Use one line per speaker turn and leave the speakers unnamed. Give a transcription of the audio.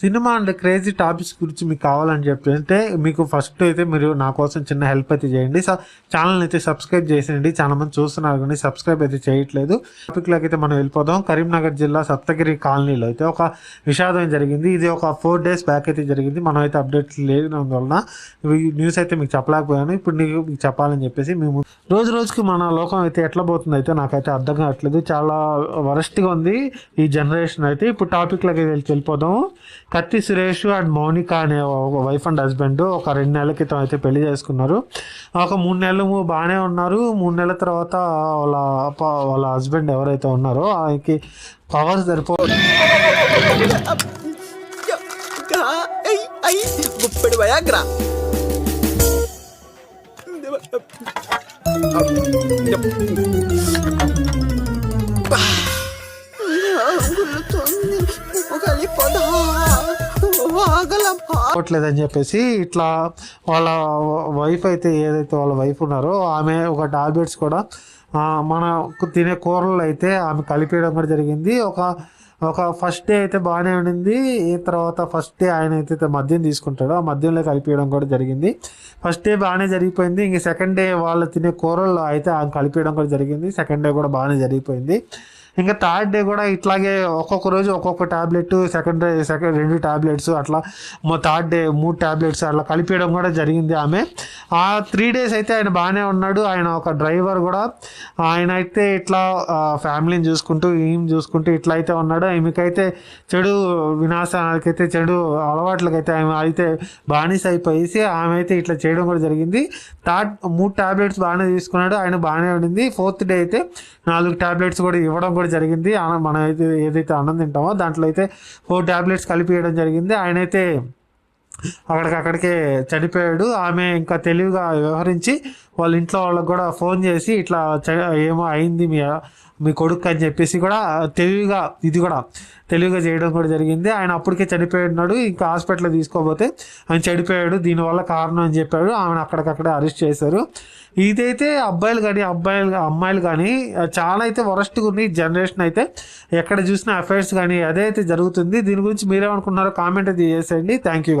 Cinema and crazy topics గురించి మీకు కావాలని చెప్పంటే మీకు ఫస్ట్ అయితే మీరు నా కోసం చిన్న హెల్ప్ అయితే చేయండి. సో ఛానల్ అయితే సబ్స్క్రైబ్ చేసేయండి. చాలా మంది చూస్తున్నారు కానీ సబ్స్క్రైబ్ అయితే చేయట్లేదు. టాపిక్లోకి అయితే మనం వెళ్ళిపోదాం. కరీంనగర్ జిల్లా సప్తగిరి కాలనీలో అయితే ఒక విషాదం జరిగింది. ఇది ఒక ఫోర్ డేస్ బ్యాక్ అయితే జరిగింది. మనం అయితే అప్డేట్ లేనందువలన న్యూస్ అయితే మీకు చెప్పలేకపోయాను. ఇప్పుడు నీకు మీకు చెప్పాలని చెప్పేసి మేము రోజు రోజుకి మన లోకం అయితే ఎట్లా పోతుంది అయితే నాకైతే అర్థం కావట్లేదు. చాలా వరస్ట్గా ఉంది ఈ జనరేషన్ అయితే. ఇప్పుడు టాపిక్లోకి వెళ్ళి వెళ్ళిపోదాం. కత్తి సురేష్ అండ్ మౌనిక అనే ఒక వైఫ్ అండ్ హస్బెండ్ ఒక రెండు నెలల క్రితం అయితే పెళ్ళి చేసుకున్నారు. ఒక మూడు నెలలు బాగానే ఉన్నారు. మూడు నెలల తర్వాత వాళ్ళ వాళ్ళ హస్బెండ్ ఎవరైతే ఉన్నారో ఆయనకి పవర్స్ సరిపో
Ay, ఆగలమ్మా
చెప్పేసి ఇట్లా వాళ్ళ వైఫ్ అయితే ఏదైతే వాళ్ళ వైఫ్ ఉన్నారో ఆమె ఒక టాబ్లెట్స్ కూడా మన మనకు తినే కూరలు అయితే ఆమె కలిపేయడం కూడా జరిగింది. ఒక ఒక ఫస్ట్ డే అయితే బాగానే ఉండింది. ఈ తర్వాత ఫస్ట్ డే ఆయన అయితే మద్యం తీసుకుంటాడు. ఆ మద్యంలో కలిపేయడం కూడా జరిగింది. ఫస్ట్ డే బాగానే జరిగిపోయింది. ఇంక సెకండ్ డే వాళ్ళు తినే కూరల్లో అయితే ఆమె కలిపేయడం కూడా జరిగింది. సెకండ్ డే కూడా బాగానే జరిగిపోయింది. ఇంకా థర్డ్ డే కూడా ఇట్లాగే ఒక్కొక్క రోజు ఒక్కొక్క టాబ్లెట్ సెకండ్ డే సెకండ్ రెండు టాబ్లెట్స్ అట్లా థర్డ్ డే మూడు టాబ్లెట్స్ అట్లా కలిపేయడం కూడా జరిగింది ఆమె. ఆ త్రీ డేస్ అయితే ఆయన బాగానే ఉన్నాడు. ఆయన ఒక డ్రైవర్ కూడా. ఆయన అయితే ఇట్లా ఫ్యామిలీని చూసుకుంటూ ఏం చూసుకుంటూ ఇట్లా అయితే ఉన్నాడు. ఆమెకైతే చెడు వినాశనాలకైతే చెడు అలవాట్లకైతే ఆమె అయితే బానిస అయిపోయేసి ఆమె అయితే ఇట్లా చేయడం కూడా జరిగింది. థర్డ్ మూడు టాబ్లెట్స్ బాగానే తీసుకున్నాడు. ఆయన బాగానే ఉండింది. ఫోర్త్ డే అయితే నాలుగు టాబ్లెట్స్ కూడా ఇవ్వడం కూడా జరిగింది. మనం అయితే ఏదైతే అన్నం తింటామో దాంట్లో అయితే ఫోర్ టాబ్లెట్స్ కలిపి వేయడం జరిగింది. ఆయన అయితే అక్కడికక్కడికే చనిపోయాడు. ఆమె ఇంకా తెలివిగా వ్యవహరించి వాళ్ళ ఇంట్లో వాళ్ళకి కూడా ఫోన్ చేసి ఇట్లా చ- ఏమో అయింది మీ మీ కొడుకు అని చెప్పేసి కూడా తెలివిగా ఇది కూడా తెలివిగా చేయడం కూడా జరిగింది. ఆయన అప్పటికే చనిపోయినాడు. ఇంకా హాస్పిటల్ తీసుకోపోతే ఆయన చనిపోయాడు. దీనివల్ల కారణం అని చెప్పాడు. ఆమెను అక్కడికక్కడే అరెస్ట్ చేశారు. ఇదైతే అబ్బాయిలు కానీ అబ్బాయిలు అమ్మాయిలు కానీ చాలా అయితే వరస్ట్గా ఉంది. జనరేషన్ అయితే ఎక్కడ చూసినా అఫైర్స్ కానీ అదే అయితే జరుగుతుంది. దీని గురించి మీరేమనుకున్నారో కామెంట్ అయితే చేసేయండి. Thank you